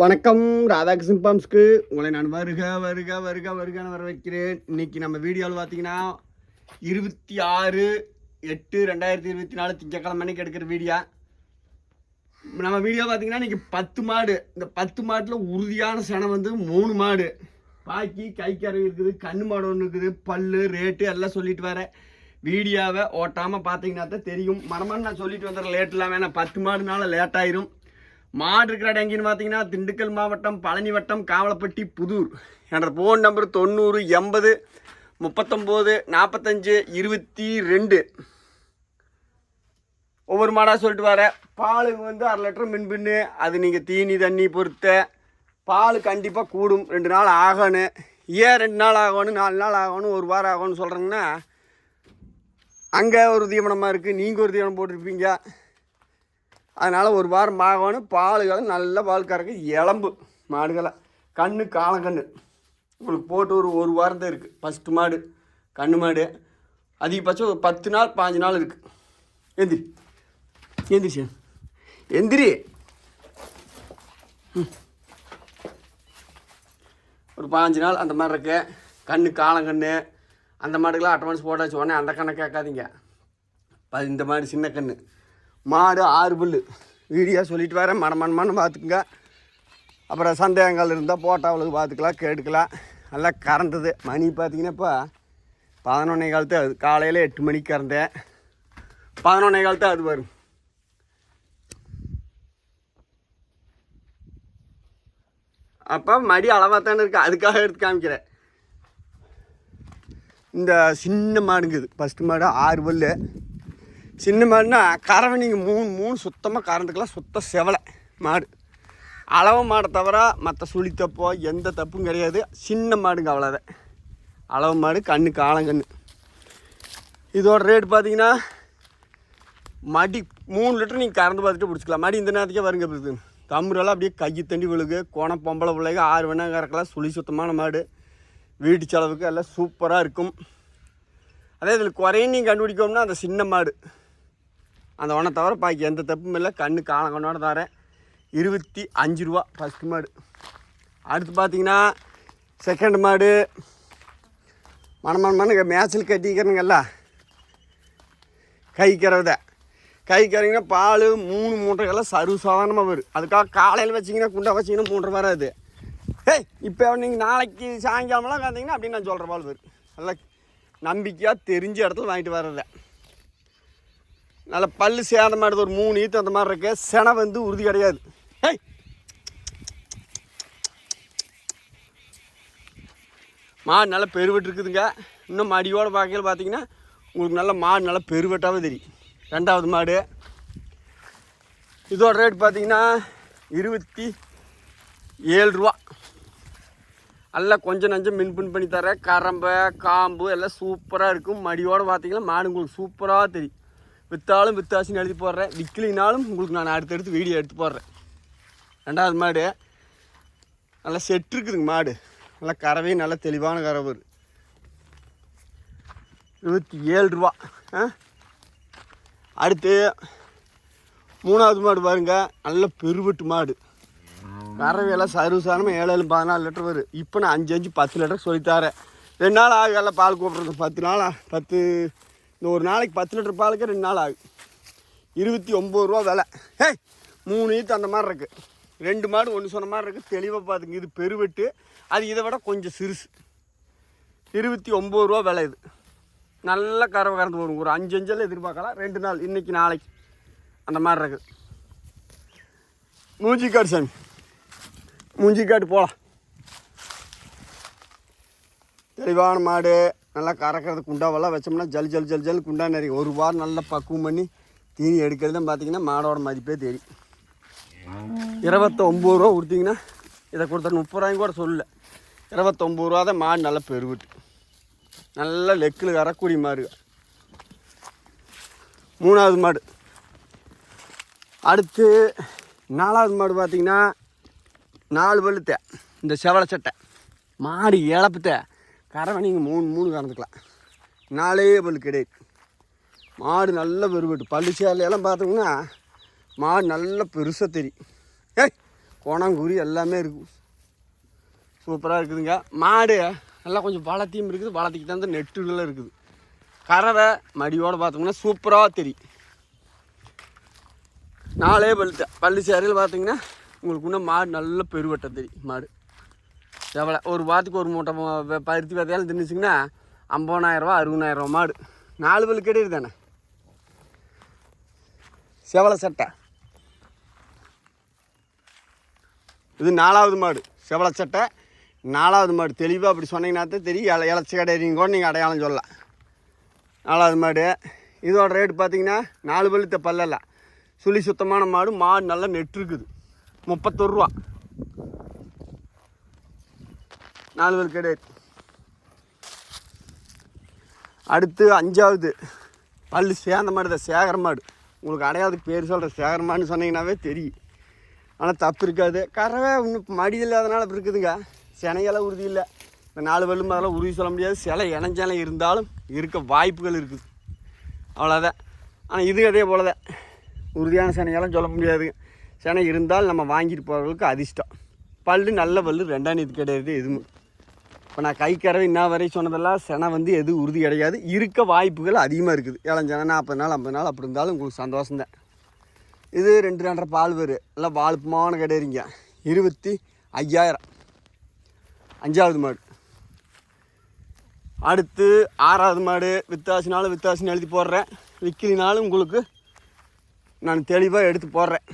வணக்கம் ராதாகிருஷ்ணன் பாம்ஸ்க்கு. உங்களை நான் வருக வருக வருக வருகன்னு வர வைக்கிறேன் இன்னைக்கு நம்ம வீடியோவில் பார்த்தீங்கன்னா இருபத்தி ஆறு எட்டு ரெண்டாயிரத்தி இருபத்தி நாலு திங்கக்கிழமை அன்னைக்கு எடுக்கிற வீடியோ. நம்ம வீடியோ பார்த்தீங்கன்னா இன்னைக்கு பத்து மாடு. இந்த பத்து மாட்டில் உறுதியான சனம் வந்து மூணு மாடு. பாக்கி கைக்கறவை இருக்குது கண்ணு மாடு ஒன்று இருக்குது பல்லு ரேட்டு எல்லாம் சொல்லிட்டு வரேன் வீடியோவை ஓட்டாமல் பார்த்தீங்கன்னா தான் தெரியும். மனமான நான் சொல்லிட்டு வந்துடுறேன் லேட் இல்லாமல் ஏன்னா பத்து மாடுனால லேட் ஆயிரும். மாடு இருக்கிற இடம் எங்கேன்னு பார்த்தீங்கன்னா திண்டுக்கல் மாவட்டம் பழனி வட்டம் காவலப்பட்டி புதூர். என்ற ஃபோன் நம்பர் தொண்ணூறு எண்பது முப்பத்தொம்போது நாற்பத்தஞ்சு இருபத்தி ரெண்டு. ஒவ்வொரு மாடாக சொல்லிட்டு வரேன் பாலுக்கு வந்து அரை லிட்டர் மின்பின்னு அது நீங்கள் தீனி தண்ணி பொறுத்த பால் கண்டிப்பாக கூடும். ரெண்டு நாள் ஆகணும். ஏன் ரெண்டு நாள் ஆகணும் நாலு நாள் ஆகணும் ஒரு வாரம் ஆகணும்னு சொல்கிறேங்கன்னா அங்கே ஒரு தீவனமாக இருக்குது நீங்கள் ஒரு தீவனம் போட்டிருப்பீங்க. அதனால் ஒரு வாரம் ஆகணும் பாலுகளை நல்ல பால் கறக்கு இளம்பு மாடுகளை கண்ணு காலக்கண்ணு உங்களுக்கு போட்டு ஒரு ஒரு வாரம் தான் இருக்குது ஃபஸ்ட்டு மாடு கண்ணு மாடு. அதிகபட்சம் ஒரு பத்து நாள் பாஞ்சு நாள் இருக்குது எந்திரி. எந்திரிச்சு. எந்திரி. ஒரு பாஞ்சு நாள் அந்த மாதிரி இருக்கு. கண்ணு காலங்கண்ணு அந்த மாடுக்கெல்லாம் அட்வான்ஸ் போட்டாச்சு உடனே அந்த கண்ணை கேட்காதீங்க. இந்த மாதிரி சின்ன கண்ணு. மாடு ஆறு புல் வீடியோ சொல்லிட்டு வரேன். மனமனமானு பார்த்துக்குங்க. அப்புறம் சந்தேகங்கள் இருந்தால் போட்டாவளுக்கு பார்த்துக்கலாம் கேட்டுக்கலாம். நல்லா கறந்தது. மணி பார்த்தீங்கன்னா இப்போ பதினொன்னே காலத்து அது காலையில் எட்டு மணிக்கு கறந்தேன். பதினொன்னே காலத்து அது வரும். அப்போ மடி அளவாக தானே இருக்குது அதுக்காக எடுத்து காமிக்கிறேன். இந்த சின்ன மாடுங்குது ஃபஸ்ட்டு மாடு ஆறு பல்லு சின்ன மாடுனா நீங்கள் மூணு மூணு சுத்தமாக கறந்துக்கலாம். சுத்த செவலை மாடு. அளவு மாடை தவிர மற்ற சுழி தப்போ எந்த தப்பும் கிடையாது. சின்ன மாடுங்க அவ்வளோதான். அளவு மாடு கண்ணு காலங்கன்று இதோட ரேட் பார்த்தீங்கன்னா மடி மூணு லிட்டர் நீங்கள் கறந்து பார்த்துட்டு பிடிச்சிக்கலாம். மடி இந்த நேரத்துக்கே வருங்க இருக்குது தம்புரெல்லாம் அப்படியே கையை தண்டி விழுகு. கோணம் பொம்பளை பிள்ளைங்க ஆறு வேணா கறக்கலாம். சுழி சுத்தமான மாடு. வீட்டு செலவுக்கு எல்லாம் சூப்பராக இருக்கும். அதே இதில் குறையும் நீங்கள் கண்டுபிடிக்கணும்னா அந்த சின்ன மாடு. அந்த ஒன்றை தவிர பாக்கி எந்த தப்பும் இல்லை. கண்ணு காலங்கண்ணோட தரேன். இருபத்தி அஞ்சு ரூபா ஃபஸ்ட்டு மாடு. அடுத்து பார்த்தீங்கன்னா செகண்ட் மாடு. மனமனமான மேய்ச்சல் கட்டிக்கிறனுங்கல்ல கை கறவை கை கறங்கன்னா பால் மூணு மூட்டைகள்லாம் சர்வ சாதாரணமாக வரும். அதுக்காக காலையில் வச்சிங்கன்னா குண்டா வச்சிங்கன்னா மூன்றரை வராது. ஏய் இப்போ நீங்கள் நாளைக்கு சாயங்காலம்லாம் காந்தீங்கன்னா அப்படின்னு நான் சொல்கிற பால் வரும். நல்லா நம்பிக்கையாக தெரிஞ்ச இடத்துல வாங்கிட்டு வர்றதை. நல்ல பல்லு சேத மாடுது ஒரு மூணு ஈத்து அந்த மாதிரி இருக்கு. செனை வந்து உறுதி கிடையாது. ஏய் மாடு நல்லா பெருவெட்டு இருக்குதுங்க. இன்னும் மடியோட பார்க்கையில் பார்த்தீங்கன்னா உங்களுக்கு நல்ல மாடு நல்லா பெருவெட்டாகவே தெரியும். ரெண்டாவது மாடு. இதோட ரேட் பார்த்தீங்கன்னா இருபத்தி ஏழு ரூபா. எல்லாம் கொஞ்சம் நஞ்சம் மின்பின் பண்ணி தரேன். கரம்பை காம்பு எல்லாம் சூப்பராக இருக்கும். மடியோடு பார்த்தீங்கன்னா மாடு உங்களுக்கு சூப்பராக தெரியும். விற்றாலும் வித்தாசின்னு எழுதி போடுறேன். விற்கலினாலும் உங்களுக்கு நான் அடுத்தடுத்து வீடியோ எடுத்து போடுறேன். ரெண்டாவது மாடு? நல்லா செட் இருக்குதுங்க மாடு. நல்லா கறவையும் நல்லா தெளிவான கறவை இருபத்தி ஏழு ரூபா. ஆ? அடுத்து மூணாவது மாடு பாருங்க. நல்ல பெருவெட்டு மாடு. கறவையெல்லாம் சர்வசாரமாக ஏழு ஏழு பதினாலு லிட்டர் வரும். இப்போ நான் அஞ்சு அஞ்சு பத்து லிட்டர் சொல்லித்தாரேன் ரெண்டு நாள் ஆகும் எல்லாம் பால் கூப்பிட்றது பத்து நாள்? பத்து இந்த ஒரு நாளைக்கு பத்து லிட்டர் பாலுக்கு ரெண்டு நாள் ஆகும். இருபத்தி ஒம்பது ரூபா விலை. ஹேய் மூணு ஈத்து அந்த மாதிரி இருக்குது ரெண்டு மாடு ஒன்று சொன்ன மாதிரி இருக்குது தெளிவாக பார்த்துங்க இது பெருவெட்டு. அது இதை விட கொஞ்சம் சிறுசு. இருபத்தி ஒம்பது ரூபா விலை இது. நல்ல கறவை கறந்து வரும். ஒரு அஞ்சு அஞ்செல்லாம் எதிர்பார்க்கலாம். ரெண்டு நாள் இன்றைக்கி நாளைக்கு. அந்த மாதிரி இருக்குது மூஞ்சிக்காடு சாமி. மூஞ்சிக்காடு போகலாம் தெளிவான மாடு. நல்லா கறக்கிறது குண்டாவெல்லாம் வச்சோம்னா ஜல் ஜல் ஜல் ஜல் குண்டா நிறைய ஒரு வாரம் நல்லா பக்குவம் பண்ணி தீனி எடுக்கிறது தான் பார்த்தீங்கன்னா மாடோட மதிப்பே தெரியும். இருபத்தொம்பது ரூபா கொடுத்தீங்கன்னா இதை கொடுத்தா முப்பது ரூபாயும் கூட சொல்லல. இருபத்தொம்பது ரூபா தான் மாடு நல்லா பெருவிட்டு நல்லா லெக்கில் கறக்கூடிய மாடு. மூணாவது மாடு. அடுத்து நாலாவது மாடு பார்த்தீங்கன்னா நாலு பழுத்த இந்த செவலை சட்டை. மாடு இழப்புத்தை கறவை நீங்கள் மூணு மூணு கறந்துக்கலாம். நாலே பல் கிடையாது மாடு நல்ல பெருவெட்டு பள்ளி சேலையெல்லாம் பார்த்தோம்னா மாடு நல்ல பெருசாக தெரியும். ஏய் கோணாங்குறி எல்லாமே இருக்கும் சூப்பராக இருக்குதுங்க. மாடு நல்லா கொஞ்சம் வளர்த்தியும் இருக்குது. வளர்த்திக்கு தகுந்த நெட்டுலாம் இருக்குது. கறவை மடியோடு பார்த்தோம்னா சூப்பராக தெரியும். நாளே பல்லு பல்லு சேரையில் பார்த்தீங்கன்னா உங்களுக்கு இன்னும் மாடு நல்ல பெருவட்டம் தெரியும் மாடு. எவ்வளோ? ஒரு வாரத்துக்கு ஒரு மூட்டை பருத்தி விதையாலும் தின்னுச்சிங்கன்னா ஐம்பதாயிரரூவா அறுபதாயிரரூவா மாடு. நாலு பல் கெடுது தானே செவலை சட்டை. இது நாலாவது மாடு செவலை சட்டை. நாலாவது மாடு. தெளிவாக அப்படி சொன்னீங்கன்னா தான் தெரியும். இல இலச்சி கிடையாது கூட நீங்கள் அடையாளம் சொல்லலாம். நாலாவது மாடு. இதோட ரேட்டு பார்த்தீங்கன்னா நாலு பழுத்த பல்லல்ல. சுழி சுத்தமான மாடு. மாடு நல்லா நெட்டு இருக்குது. முப்பத்தொரு நால்வர் நாலு பல் கிடையாது அடுத்து அஞ்சாவது பல்லு சேர்ந்த மாடு தான் சேகர மாடு. உங்களுக்கு அடையாளத்துக்கு பேர் சொல்கிற சேகர மாடுன்னு சொன்னீங்கன்னாவே தெரியும். ஆனால் தப்பு இருக்காது. கறவை இன்னும் மடி இல்லாதனால அப்படி இருக்குதுங்க. சினையெல்லாம் உறுதி இல்லை. இந்த நாலு பல்லு அதெல்லாம் உறுதி சொல்ல முடியாது. சில இணைஞ்சலை இருந்தாலும் இருக்க வாய்ப்புகள் இருக்குது. அவ்வளோதான் ஆனால் இது அதே போல தான் உறுதியான சினையெல்லாம் சொல்ல முடியாதுங்க சினை இருந்தால் நம்ம வாங்கிட்டு போகிறவங்களுக்கு அதிர்ஷ்டம். பல்லு நல்ல பல் ரெண்டாம் இது கிடையாது எதுவும். இப்போ நான் கை கறவை இன்ன வரை சொன்னதெல்லாம் செனை வந்து எதுவும் உறுதி கிடையாது. இருக்க வாய்ப்புகள் அதிகமாக இருக்குது. இளஞ்சனை நாற்பது நாள் ஐம்பது நாள் அப்படி இருந்தாலும் உங்களுக்கு சந்தோஷம்தான் இது ரெண்டு ரெண்டரை பால் வரும் எல்லாம் வாழுப்புமான கிடையாதுங்க இருபத்தி ஐயாயிரம். அஞ்சாவது மாடு. அடுத்து ஆறாவது மாடு. வித்தாசினாலும் வித்தாசின்னு எழுதி போடுறேன். விக்கிலினாலும் உங்களுக்கு நான் தெளிவாக எடுத்து போடுறேன்.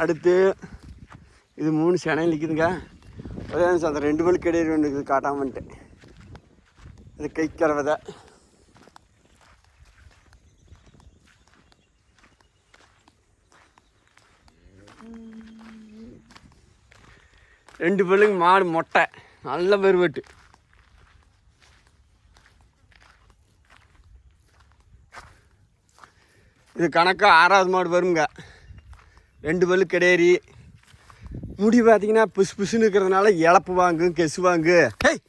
அடுத்து இது மூணு சென்னையில் நிற்குதுங்க ஒரே அந்த ரெண்டு மணிக்கு இடையே ஒன்று இருக்குது வந்துட்டேன். இது கை கறவதை ரெண்டு பல்லுங்க மாடு மொட்டை நல்ல பெருவெட்டு. இது கணக்காக ஆறாவது மாடு வருங்க. ரெண்டு பல்லு கிடையாது முடி பார்த்தீங்கன்னா புசு புசுன்னு இருக்கிறதுனால இழப்பு வாங்கு கெசு வாங்கு. ஹேய்!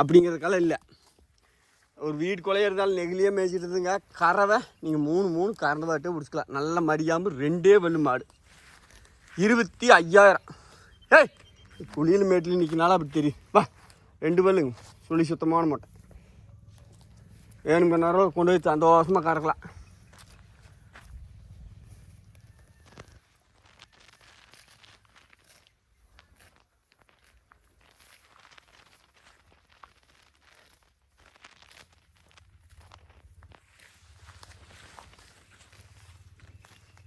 அப்படிங்கிறதுக்கெல்லாம் இல்லை. ஒரு வீடு கொலைய இருந்தாலும் நெகிலியே மேய்ச்சிட்டு இருந்துங்க. கறவை நீங்கள் மூணு மூணு கறந்து பாட்டே பிடிச்சிக்கலாம் நல்ல மடியாமல் ரெண்டே பல்லு மாடு. இருபத்தி ஐயாயிரம். ஏய் குளியல் மேட்டில் நிற்கினாலும் அப்படி தெரியும். வா ரெண்டு பல்லுங்க சுழி சுத்தமான மாட்டேன் வேணும் நேரம் கொண்டு போய் சந்தோஷமாக கறக்கலாம்.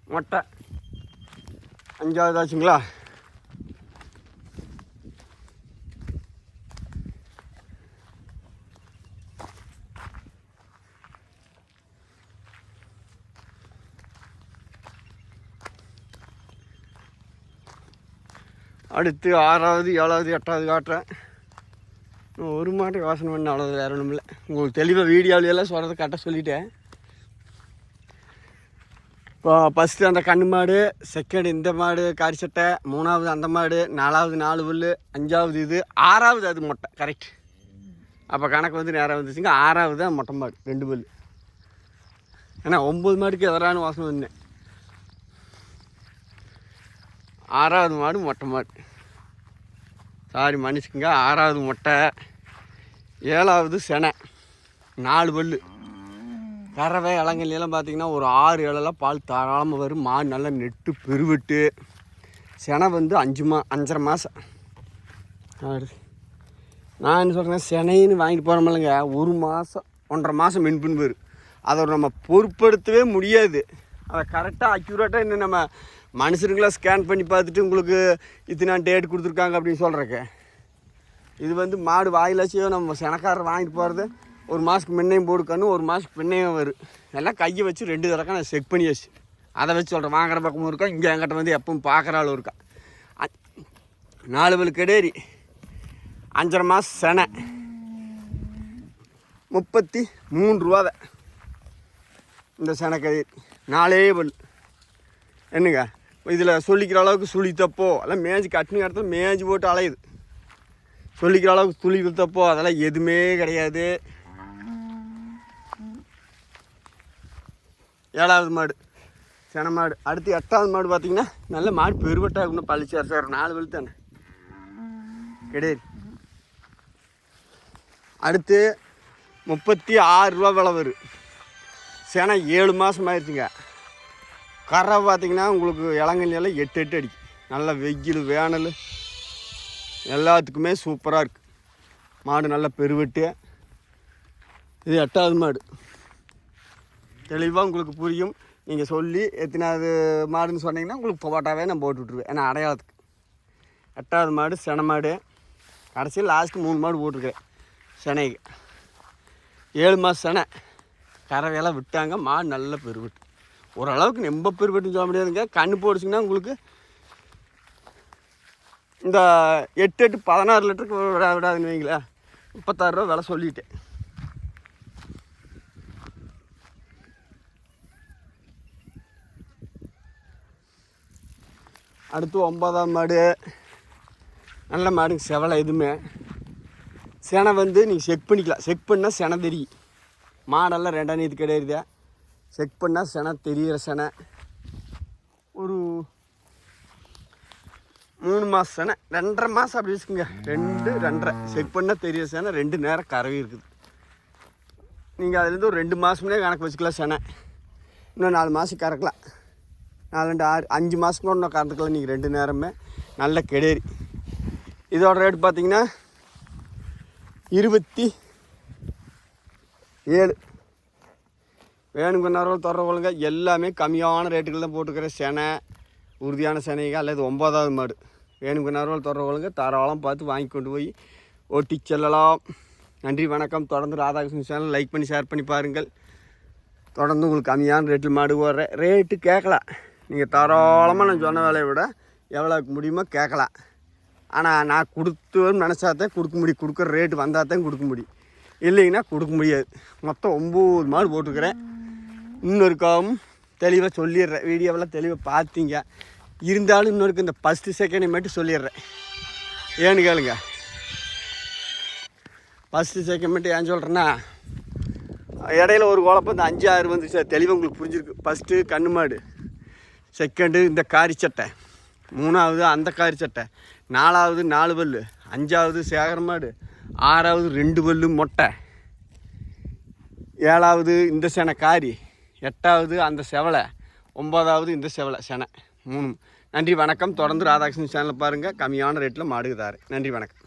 மொட்டை. அஞ்சாவது ஆச்சுங்களா அடுத்து ஆறாவது ஏழாவது எட்டாவது காட்டுறேன். ஒரு மாட்டை யோசனை பண்ண அவ்வளோ வேற ஒன்றும் இல்லை உங்களுக்கு தெளிவாக வீடியோவிலையெல்லாம் சொல்கிறத கரெக்டாக சொல்லிட்டேன். இப்போ ஃபஸ்ட்டு அந்த கண்ணு மாடு செகண்ட் இந்த மாடு காரி சட்டை மூணாவது அந்த மாடு நாலாவது நாலு புல் அஞ்சாவது இது ஆறாவது அது மொட்டை கரெக்ட் அப்போ கணக்கு வந்து நேராக வந்துச்சுங்க. ஆறாவது தான் மொட்டை மாடு ரெண்டு புல் ஏன்னா ஒம்பது மாடுக்கு எதிரான வாசனை வந்தேன் ஆறாவது மாடு மொட்டை மாடு. சாரி மனுஷங்க ஆறாவது மொட்டை ஏழாவது செனை நாலு பல்லு. கறவை இளங்கல்லாம் பார்த்தீங்கன்னா ஒரு ஆறு ஏழெல்லாம் பால் தாராளமாக வரும். மாடு நல்லா நெட்டு பெருவெட்டு செனை வந்து அஞ்சு மா அஞ்சரை மாதம் நான் என்ன சொல்கிறேன் செனைன்னு வாங்கிட்டு போகிறோமில்லங்க ஒரு மாதம் ஒன்றரை மாதம் மென்பின் வரும். அதை நம்ம பொருட்படுத்தவே முடியாது. அதை கரெக்டாக அக்யூரேட்டாக இன்னும் நம்ம மனுஷனுங்களாம் ஸ்கேன் பண்ணி பார்த்துட்டு உங்களுக்கு இத்தனை டேட் கொடுத்துருக்காங்க அப்படின்னு சொல்கிறக்கு இது வந்து மாடு வாயிலாச்சியோ நம்ம செனக்காரர் வாங்கிட்டு போகிறது ஒரு மாதத்துக்கு முன்னையும் போடுக்கணும் ஒரு மாதத்துக்கு முன்னையும் வரும் எல்லாம் கையை வச்சு ரெண்டு தடவை நான் செக் பண்ணியாச்சு. அதை வச்சு சொல்கிறேன் வாங்குற பக்கமும் இருக்கா இங்கே என்கிட்ட வந்து எப்பவும் பார்க்குற ஆளும் இருக்கா. நாலு பல் கெடேரி அஞ்சரை மாதம் செனை முப்பத்தி மூணு ரூபாத இந்த செனக்கறி நாலே பல் என்னங்க இதில் சொல்லிக்கிற அளவுக்கு சுழி தப்போ? எல்லாம் மேய்ஞ்சி கட்டின இடத்துல மேய்ஞ்சி போட்டு அலையுது. சொல்லிக்கிற அளவுக்கு துளி தப்போ? அதெல்லாம் எதுவுமே கிடையாது. ஏழாவது மாடு சென மாடு. அடுத்து எட்டாவது மாடு பார்த்தீங்கன்னா நல்ல மாடு பெருவட்டாக இருக்கணும் பழிச்சார் சார். நாலு வழி தானே? கிடையாது. அடுத்து முப்பத்தி ஆறு ரூபா விலை வரும். சென ஏழு மாதம் ஆயிடுச்சுங்க கரை பார்த்தீங்கன்னா உங்களுக்கு இளங்கண்ணியெல்லாம் எட்டு எட்டு அடிக்கும் நல்லா வெயில் வேனல் எல்லாத்துக்குமே சூப்பராக இருக்குது மாடு நல்லா பெருவெட்டு. இது எட்டாவது மாடு. தெளிவாக உங்களுக்கு புரியும். நீங்கள் சொல்லி எத்தனாவது மாடுன்னு சொன்னீங்கன்னா உங்களுக்கு போட்டாவே நான் போட்டு விட்ருவேன் ஏன்னா அடையாளத்துக்கு. எட்டாவது மாடு சென மாடு. கடைசியில் லாஸ்ட்டு மூணு மாடு போட்டிருக்கேன் சென்னைக்கு. ஏழு மாதம் செனை. கறவையெல்லாம் விட்டாங்க. மாடு நல்ல பெருவிட்டு. ஓரளவுக்கு ரொம்ப பெருவிட்டுன்னு சொல்ல முடியாதுங்க. கண்ணு போடுச்சிங்கன்னா உங்களுக்கு இந்த எட்டு எட்டு பதினாறு லிட்டருக்கு விடா விடாதுன்னு வைங்களேன். முப்பத்தாறு ரூபா விலை சொல்லிட்டேன். அடுத்து ஒன்பதாம் மாடு. நல்ல மாடுங்க செவலை எதுவுமே. செனை வந்து நீங்கள் செக் பண்ணிக்கலாம். செக் பண்ணால் செனை தெரியும். மாடெல்லாம் ரெண்டாம் நீத்து கிடையாது செக் பண்ணால் செனை தெரியிற செனை. ஒரு மூணு மாதம் செனை. ரெண்டரை மாதம் அப்படி வச்சுக்கோங்க. ரெண்டு ரெண்டரை. செக் பண்ணால் தெரியிற செனை ரெண்டு நேரம் கறவி இருக்குது. நீங்கள் அதுலேருந்து ஒரு ரெண்டு மாதம்னே கணக்கு வச்சுக்கலாம் செனை. இன்னும் நாலு மாதம் கறக்கலாம். நாலு ரெண்டு ஆறு அஞ்சு மாதம் கூட இன்னும் கறந்துக்கலாம். நீங்கள் ரெண்டு நேரமே. நல்ல கெடேரி. இதோட ரேட் பார்த்தீங்கன்னா இருபத்தி ஏழு. வேணுங்கன்னார்கள் தொடர்புகளுங்க எல்லாமே கம்மியான ரேட்டுகள் தான் போட்டுக்கிறேன் செனை உறுதியான செனைகள் அல்லது ஒம்பதாவது மாடு. வேணுங்கன்னார்கள் தொடர்புகளுங்க தாராளம் பார்த்து வாங்கி கொண்டு போய் ஓட்டி செல்லலாம். நன்றி வணக்கம். தொடர்ந்து ராதாகிருஷ்ணன் சேனல் லைக் பண்ணி ஷேர் பண்ணி பாருங்கள். தொடர்ந்து உங்களுக்கு கம்மியான ரேட்டில் மாடு போடுறேன் ரேட்டு கேட்கலாம். நீங்கள் தாராளமாக நான் சொன்ன வேலையை விட எவ்வளோக்கு முடியுமோ கேட்கலாம். ஆனால் நான் கொடுத்து நினச்சாதான் கொடுக்க முடியும். கொடுக்குற ரேட்டு வந்தால் தான் கொடுக்க முடியும். இல்லைங்கன்னா கொடுக்க முடியாது. மொத்தம் ஒம்பது மாடு போட்டுக்கிறேன் இன்னொருக்காவும் தெளிவாக சொல்லிடுறேன். வீடியோவெல்லாம் தெளிவாக பார்த்தீங்க. இருந்தாலும் இன்னொருக்கு இந்த ஃபஸ்ட்டு செகண்டை மட்டும் சொல்லிடுறேன். ஏன்னு கேளுங்க. ஃபஸ்ட்டு செகண்ட் மட்டும் ஏன் சொல்கிறேன்னா இடையில ஒரு குழப்பம். இந்த அஞ்சு ஆறு வந்துச்சு. அது தெளிவாக உங்களுக்கு புரிஞ்சிருக்கு. ஃபஸ்ட்டு கண்ணு மாடு. செகண்டு இந்த காரி சட்டை. மூணாவது அந்த காரி சட்டை. நாலாவது நாலு பல்லு. அஞ்சாவது சேகர மாடு. ஆறாவது ரெண்டு பல்லு மொட்டை. ஏழாவது இந்த செனை காரி. எட்டாவது அந்த செவலை. ஒம்பதாவது இந்த செவலை செனை. மூணு நன்றி வணக்கம். தொடர்ந்து ராதாகிருஷ்ணன் சேனலை பாருங்கள் கம்மியான ரேட்டில் மாடுக்கு நன்றி வணக்கம்.